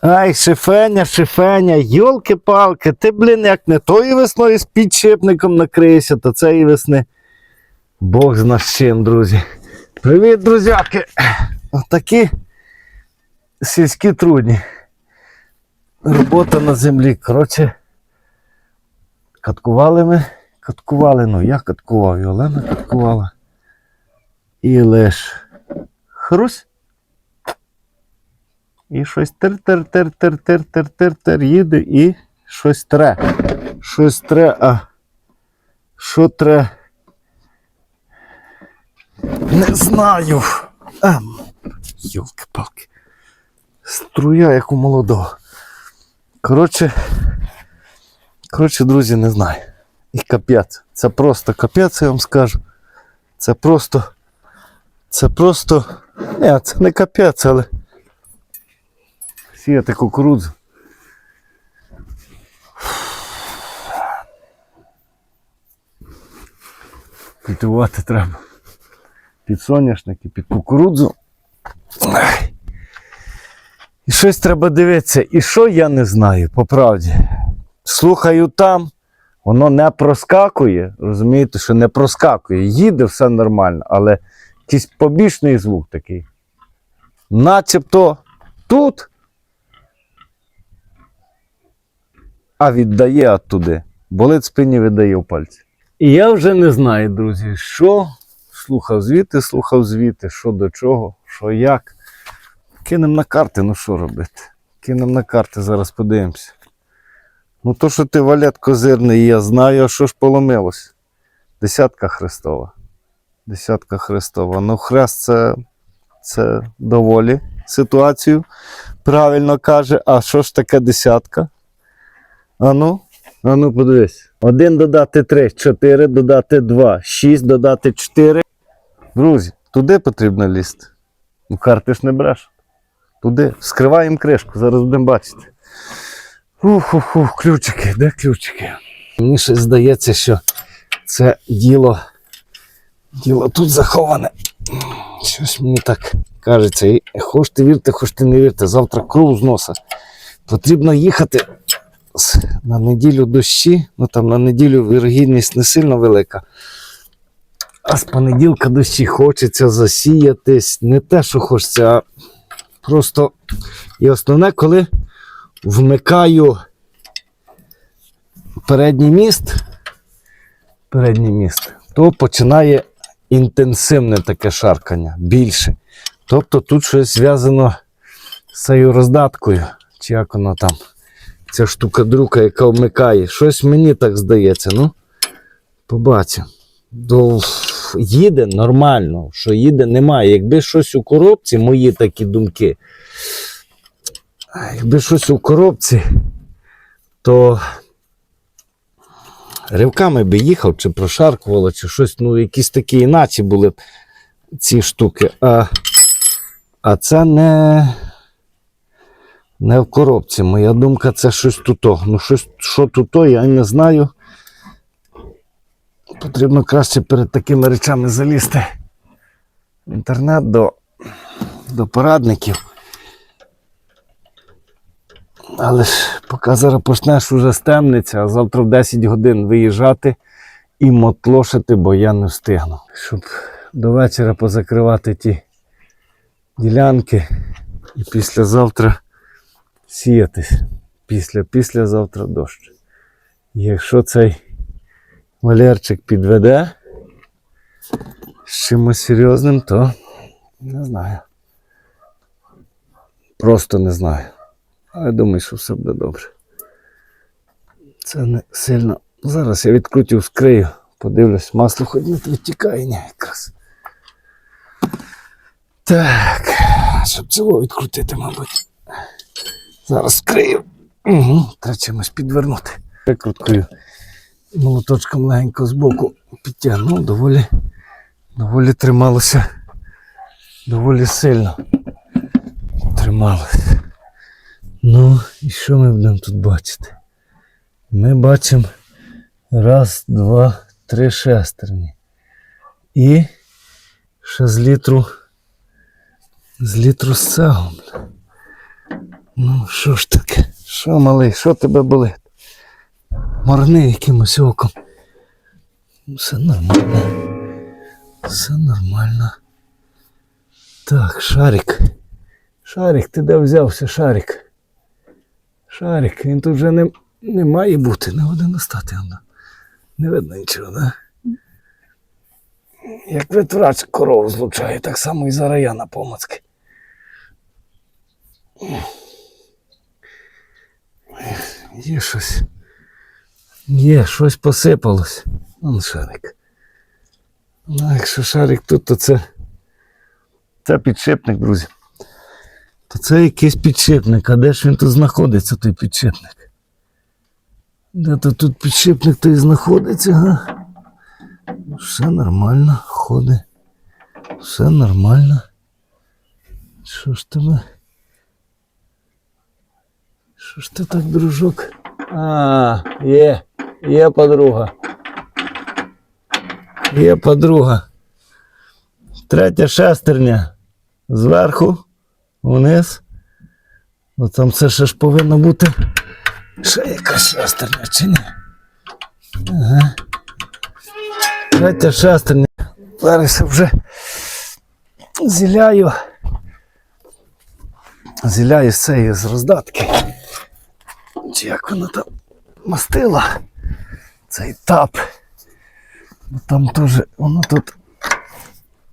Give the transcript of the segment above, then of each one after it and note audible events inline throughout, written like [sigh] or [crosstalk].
Ай, шифеня, шифеня, йолки-палки, ти, блін, як не тої весною з підшипником накриєшся, то цієї весни. Бог зна з чим, друзі. Привіт, друзяки! Отакі сільські трудні. Робота на землі. Коротше, каткували ми, каткували, ну я каткував, і Олена каткувала. І лиш хрусь. І щось тер-тер-тер-тер-тер-тер-тер їде і щось тре. Щось тре, а що тре? Не знаю. А, Йолки-палки. Струя, як у молодого. Коротше, коротше, друзі, не знаю. І капець. Це просто капець, я вам скажу. Це просто. Це просто. Ні, це не капець, але. Сіяти кукурудзу. Культивувати треба. Під соняшники, під кукурудзу. І щось треба дивитися. І що я не знаю, по правді. Слухаю там, воно не проскакує. Розумієте, що не проскакує. Їде все нормально, але якийсь побічний звук такий. Начебто тут, а віддає оттуди. Болить спині віддає в пальці. І я вже не знаю, друзі, що слухав звідти, слухав звідти, що до чого, що як. Кинемо на карти, ну що робити? Кинемо на карти, зараз подивимося. Ну то, що ти валет козирний, я знаю, а що ж поломилось. Десятка Христова. Десятка Христова. Ну, хрест це, це доволі ситуацію. Правильно каже, а що ж таке десятка? Ану, ану, подивись. Один додати три, чотири, додати два, шість, додати чотири. Друзі, туди потрібно лізти. Ну, карти ж не бреш. Туди. Вскриваємо кришку, зараз будемо бачити. Ух, ух, ключики, де ключики? Мені щось здається, що це діло, діло тут заховане. Щось мені так кажеться. І хочете вірте, хочете не вірте, завтра кров з носа. Потрібно їхати на неділю дощі, ну там на неділю вірогідність не сильно велика. А з понеділка дощі хочеться засіятись. Не те, що хочеться, а просто. І основне, коли вмикаю передній міст, передній міст, то починає інтенсивне таке шаркання, більше. Тобто тут щось зв'язано з цією роздаткою, чи як воно там, ця штука-друка, яка вмикає. Щось мені так здається. Ну, побачимо. До... Їде нормально, що їде немає. Якби щось у коробці, мої такі думки. Якби щось у коробці, то ривками би їхав, чи прошаркувало, чи щось, ну, якісь такі іначе були б ці штуки. А, а це не, не в коробці. Моя думка, це щось туто. Ну, щось, що туто, я не знаю. Потрібно краще перед такими речами залізти в інтернет до, до порадників. Але ж поки зараз почнеш уже стемниться, а завтра в 10 годин виїжджати і мотлошити, бо я не встигну. Щоб до вечора позакривати ті ділянки і післязавтра сіятись. Після, післязавтра дощ. Якщо цей Валерчик підведе з чимось серйозним, то не знаю. Просто не знаю. Але думаю, що все буде добре. Це не сильно. Зараз я відкрутю, вскрию, подивлюсь, масло хоч не відтікає, ні, якраз. Так, щоб цього відкрутити, мабуть. Зараз скрию. Угу, треба чимось підвернути. Викруткою молоточком легенько збоку підтягнув, доволі, доволі трималося, доволі сильно трималося. Ну, і що ми будемо тут бачити? Ми бачимо раз, два, три шестерні. І ще з літру, з літру з цегом. Ну, що ж таке? Що, малий, що тебе болить? Морни якимось оком. Все нормально. Все нормально. Так, шарик. Шарик, ти де взявся, шарик? Шарик, він тут вже не, не має бути, не один стати. воно. Не видно нічого, да? Як ветврач корову злучає, так само і зараз я на помацки. Є щось. Є, щось посипалось. Вон шарик. Ну, якщо шарик тут, то це. Це підшипник, друзі. То це якийсь підшипник. А де ж він тут знаходиться, той підшипник? Де то тут підшипник той знаходиться, га? Все нормально, ходить. Все нормально. Що ж тебе? Що ж ти так, дружок? А, є, є подруга. Є подруга. Третя шестерня. Зверху, вниз. Ну там це ще ж повинно бути. Ще якась шестерня, чи ні? Ага. Третя шестерня. Зараз вже зіляю. Зіляю з цієї з роздатки. Чи як вона там мастила цей тап. Бо там теж воно тут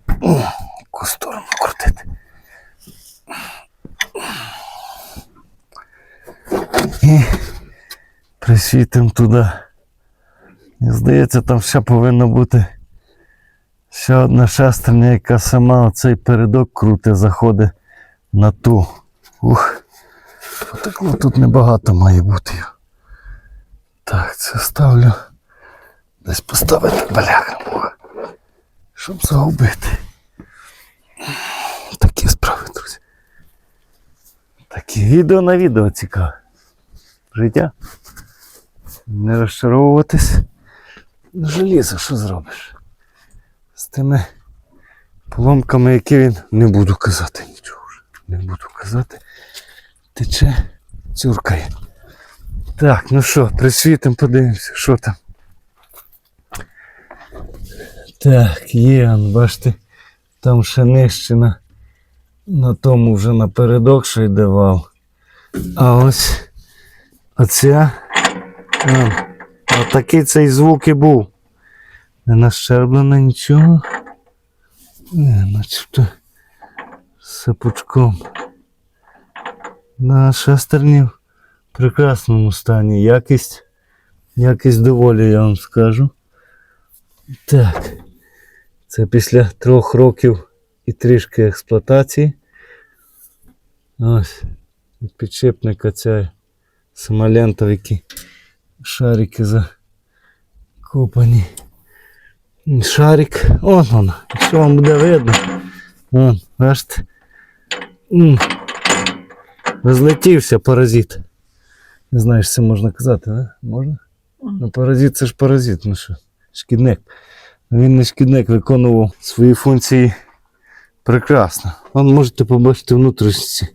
[clears throat] яку сторону крутити. І присвітимо туди. Мені здається, там ще повинно бути ще одна шестерня, яка сама оцей передок крути заходить на ту. Ух. Так, ну, тут небагато має бути. Так, це ставлю. Десь поставити бляха, щоб загубити. Такі справи, друзі. Такі відео на відео цікаве. Життя. Не розчаровуватись. Желізо, що зробиш? З тими поломками, які він не буду казати нічого вже. Не буду казати. Тече, цюркає. Так, ну що, присвітимо, подивимося, що там. Так, є, бачите, там ще нижче на, на тому вже напередок, що йде вал. А ось оця. Отакий цей звук і був. Не нащерблено нічого. Не, начебто сапучком. На шестерні в прекрасному стані. Якість, якість доволі, я вам скажу. Так. Це після трьох років і трішки експлуатації. Ось. Від підшипника ця сама лента, шарики закопані. Шарик. Вон воно. Що вам буде видно? Вон, бачите? Розлетівся паразит. Не знаю, що це можна казати, не? Можна? Ну, паразит це ж паразит, ну що, шкідник. Він не шкідник виконував свої функції прекрасно. Вон можете побачити внутрішності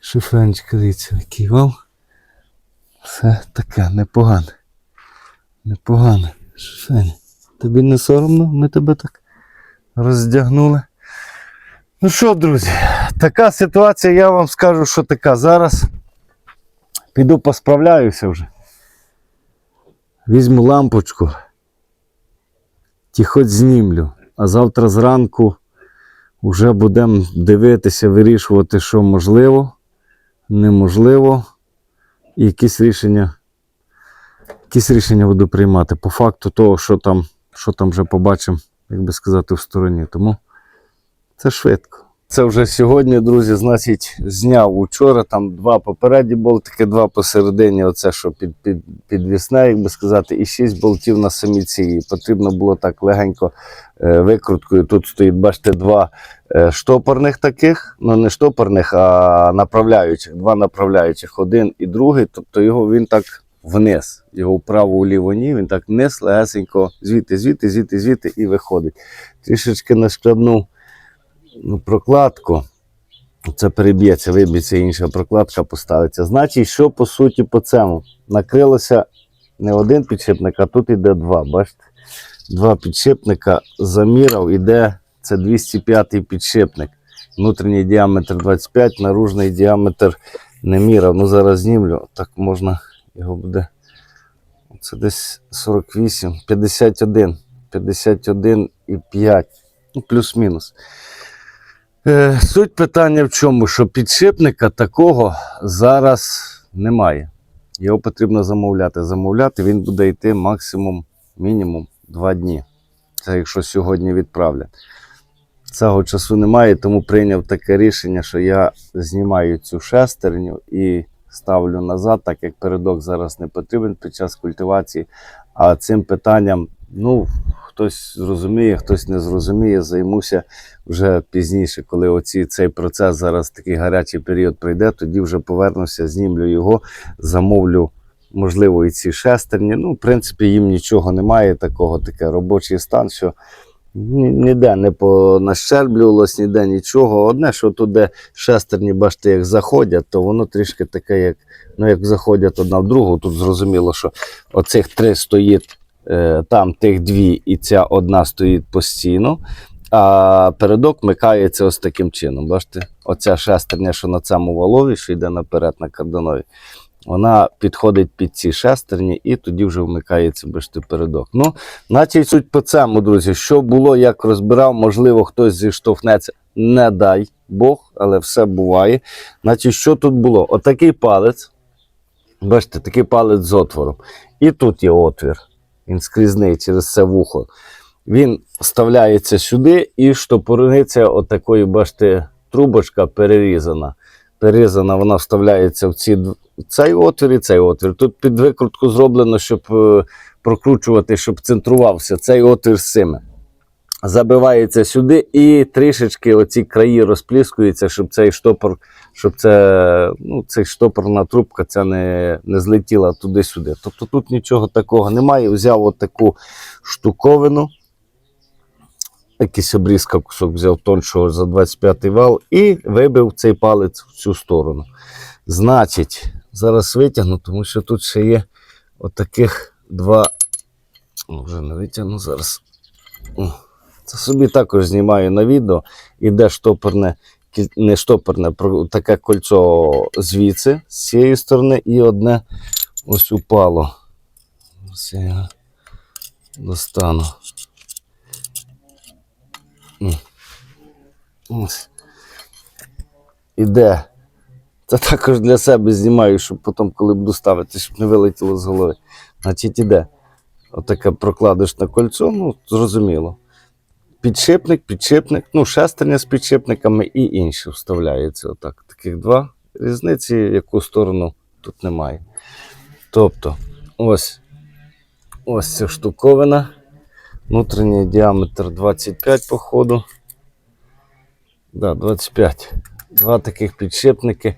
шифенчика, дивіться, який вал. Все таке непогане. Непогане. Шифень. Тобі не соромно, ми тебе так роздягнули. Ну що, друзі, така ситуація, я вам скажу, що така. Зараз піду посправляюся вже. Візьму лампочку ті знімлю. А завтра зранку вже будемо дивитися, вирішувати, що можливо, неможливо. І якісь рішення, якісь рішення буду приймати по факту того, що там, що там вже побачимо, як би сказати, в стороні. Тому це швидко. Це вже сьогодні, друзі, значить, зняв учора там два попередні болтики, два посередині, оце що під, під, підвісне, як би сказати, і шість болтів на самій цій. Потрібно було так легенько е, викруткою. Тут стоїть, бачите, два е, штопорних таких, ну не штопорних, а направляючих. Два направляючих, один і другий. Тобто його він так вниз, його вправо вліво ні, він так вниз, легесенько, звідти, звідти, звідти, звідти і виходить. Трішечки нашкрябнув ну, прокладку. Це переб'ється, виб'ється інша прокладка поставиться. Значить, що по суті по цьому? Накрилося не один підшипник, а тут іде два. Бачите? Два підшипника замірав, іде це 205 підшипник. Внутрішній діаметр 25, наружний діаметр не міряв. Ну зараз знімлю. Так можна його буде. Це десь 48, 51, 51 і 5. Ну, плюс-мінус. Е, суть питання в чому? Що підшипника такого зараз немає. Його потрібно замовляти. Замовляти він буде йти максимум, мінімум 2 дні. Це якщо сьогодні відправлять. Цього часу немає, тому прийняв таке рішення, що я знімаю цю шестерню і ставлю назад, так як передок зараз не потрібен під час культивації. А цим питанням, ну, хтось зрозуміє, хтось не зрозуміє, займуся вже пізніше, коли оці, цей процес зараз такий гарячий період пройде, тоді вже повернуся, знімлю його, замовлю, можливо, і ці шестерні. Ну, в принципі, їм нічого немає такого, таке робочий стан, що ніде не понащерблювалось, ніде нічого. Одне, що тут, де шестерні, бачите, як заходять, то воно трішки таке, як, ну, як заходять одна в другу. Тут зрозуміло, що оцих три стоїть, там тих дві, і ця одна стоїть постійно. А передок вмикається ось таким чином. Бачите, оця шестерня, що на цьому валові, що йде наперед на карданові, вона підходить під ці шестерні і тоді вже вмикається бачите, передок. Ну, значить, суть по цьому, друзі, що було, як розбирав, можливо, хтось зіштовхнеться. Не дай Бог, але все буває. Значить, що тут було? Отакий палець. Бачите, такий палець з отвором. І тут є отвір. Він скрізний через це вухо. Він вставляється сюди і штопорниця отакої, бачите, трубочка перерізана. Перерізана, вона вставляється в ці, цей отвір і цей отвір. Тут під викрутку зроблено, щоб е, прокручувати, щоб центрувався цей отвір з цими. Забивається сюди і трішечки оці краї розпліскуються, щоб цей штопор, щоб це, ну, цей штопорна трубка ця не, не злетіла туди-сюди. Тобто тут нічого такого немає. Взяв отаку штуковину, якийсь обрізка кусок взяв тоншого за 25 вал і вибив цей палець в цю сторону. Значить, зараз витягну, тому що тут ще є отаких два. О, Вже не витягну зараз. Це собі також знімаю на відео. Іде штопорне, не штопорне, таке кольцо звідси, з цієї сторони, і одне ось упало. Ось я достану. Ось. Іде. Це також для себе знімаю, щоб потім, коли буду ставити, щоб не вилетіло з голови. Значить, іде. Отаке прокладочне кольцо, ну, зрозуміло. Підшипник, підшипник, ну, шестерня з підшипниками і інші вставляється. Отак. Таких два. Різниці, яку сторону тут немає. Тобто, ось, ось ця штуковина. Внутрішній діаметр 25 по ходу. Да, 25. Два таких підшипники.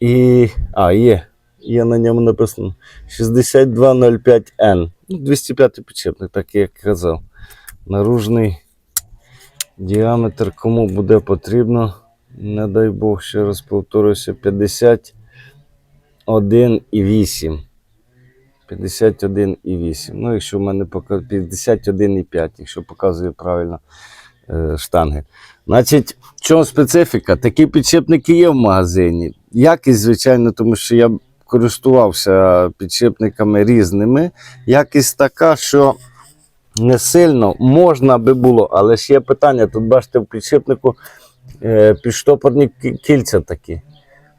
І. А, є. Є на ньому написано 6205N. Ну, 205 підшипник, так як казав. Наружний діаметр, кому буде потрібно, не дай Бог, ще раз повторюся, 51,8. 51,8. Ну, якщо в мене пока 51,5, якщо показує правильно е, штанги. Значить, в чому специфіка? Такі підшипники є в магазині. Якість, звичайно, тому що я користувався підшипниками різними. Якість така, що не сильно можна би було, але ж є питання. Тут бачите, в підшипнику е, підштопорні кільця такі.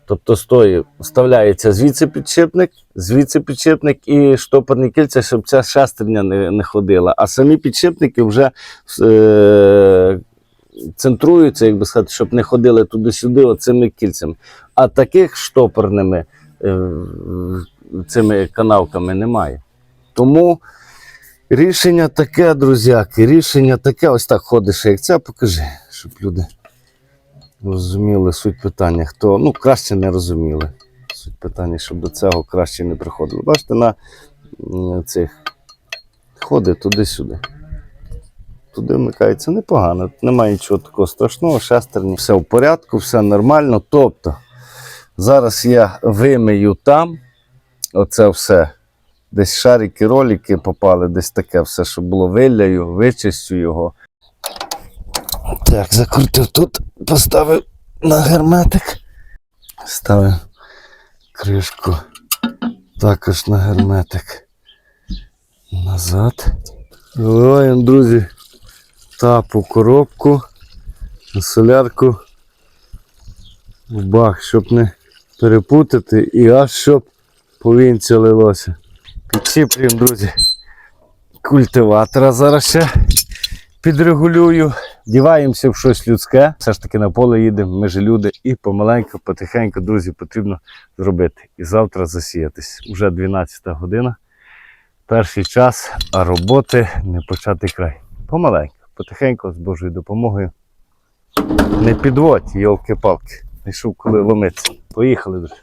Тобто стої вставляється звідси підшипник, звідси підшипник і штопорні кільця, щоб ця шестерня не, не ходила. А самі підшипники вже е, центруються, як би сказати, щоб не ходили туди-сюди оцими кільцями. А таких штопорними е, цими канавками немає. Тому рішення таке, друзяки, рішення таке. Ось так ходиш, як це, покажи, щоб люди розуміли суть питання. Хто ну, краще не розуміли суть питання, щоб до цього краще не приходило. Бачите, на цих ходить туди-сюди. туди вмикається непогано. Немає нічого такого страшного, шестерні, все в порядку, все нормально. Тобто, зараз я вимию там, оце все. Десь шарики, ролики попали, десь таке все, що було виляю, вичистю його. Так, закрутив тут, поставив на герметик. Ставив кришку також на герметик. Назад. Виливаємо, друзі, тапу коробку, солярку в бак, щоб не перепутати і аж щоб повінця лилося. Підчіплюємо, друзі, культиватора зараз ще підрегулюю. Діваємося в щось людське. Все ж таки на поле їдемо, ми ж люди, і помаленьку, потихеньку, друзі, потрібно зробити. І завтра засіятись. Уже 12 година. Перший час, а роботи не почати край. Помаленьку, потихеньку, з Божою допомогою. Не підводь, йолки-палки. Знайшов, коли ломиться. Поїхали, друзі.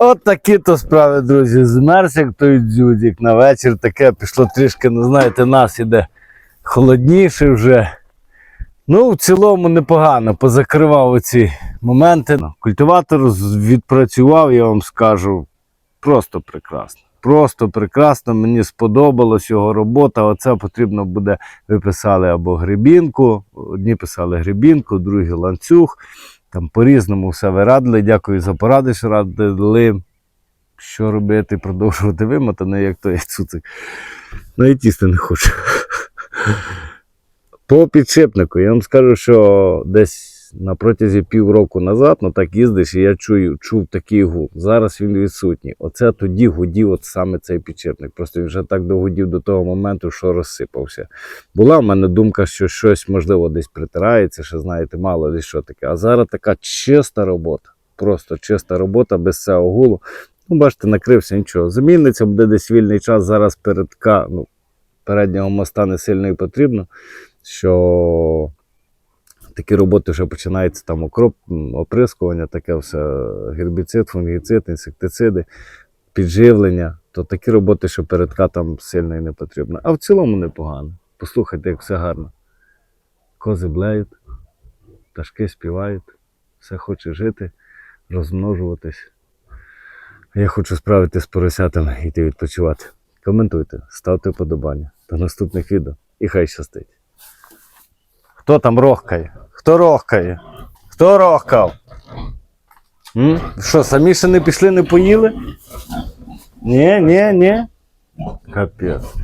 От такі то справи, друзі. Змерз, як той дзюдік. На вечір таке пішло трішки, ну знаєте, нас іде холодніше вже. Ну, в цілому непогано. Позакривав оці моменти. Ну, Культиватор відпрацював, я вам скажу, просто прекрасно. Просто прекрасно. Мені сподобалась його робота. Оце потрібно буде. Ви писали або грибінку. Одні писали грибінку, другі ланцюг. Там по-різному все ви радили. Дякую за поради, що радили. Що робити, продовжувати вимотане, як той цуцик. Ну і тісти не хочу. По підшипнику, я вам скажу, що десь на протязі півроку назад, ну так їздиш, і я чую, чув такий гул. Зараз він відсутній. Оце тоді гудів от саме цей підшипник. Просто він вже так догудів до того моменту, що розсипався. Була в мене думка, що щось можливо десь притирається, що знаєте, мало ли що таке. А зараз така чиста робота. Просто чиста робота без цього гулу. Ну, бачите, накрився нічого. Заміниться, буде десь вільний час. Зараз передка, ну, переднього моста не сильно і потрібно, що такі роботи вже починаються там окроп, оприскування, таке все, гербіцид, фунгіцид, інсектициди, підживлення. То такі роботи, що передка там сильно і не потрібно. А в цілому непогано. Послухайте, як все гарно. Кози блеють, пташки співають, все хоче жити, розмножуватись. Я хочу справити з поросятами і йти відпочивати. коментуйте, ставте вподобання. До наступних відео. І хай щастить. Хто там рохкає? Хто рохкає? Хто рохкав? Що, самі ще не пішли, не поїли? Ні, ні, ні. Капець.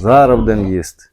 Зараз будемо їсти.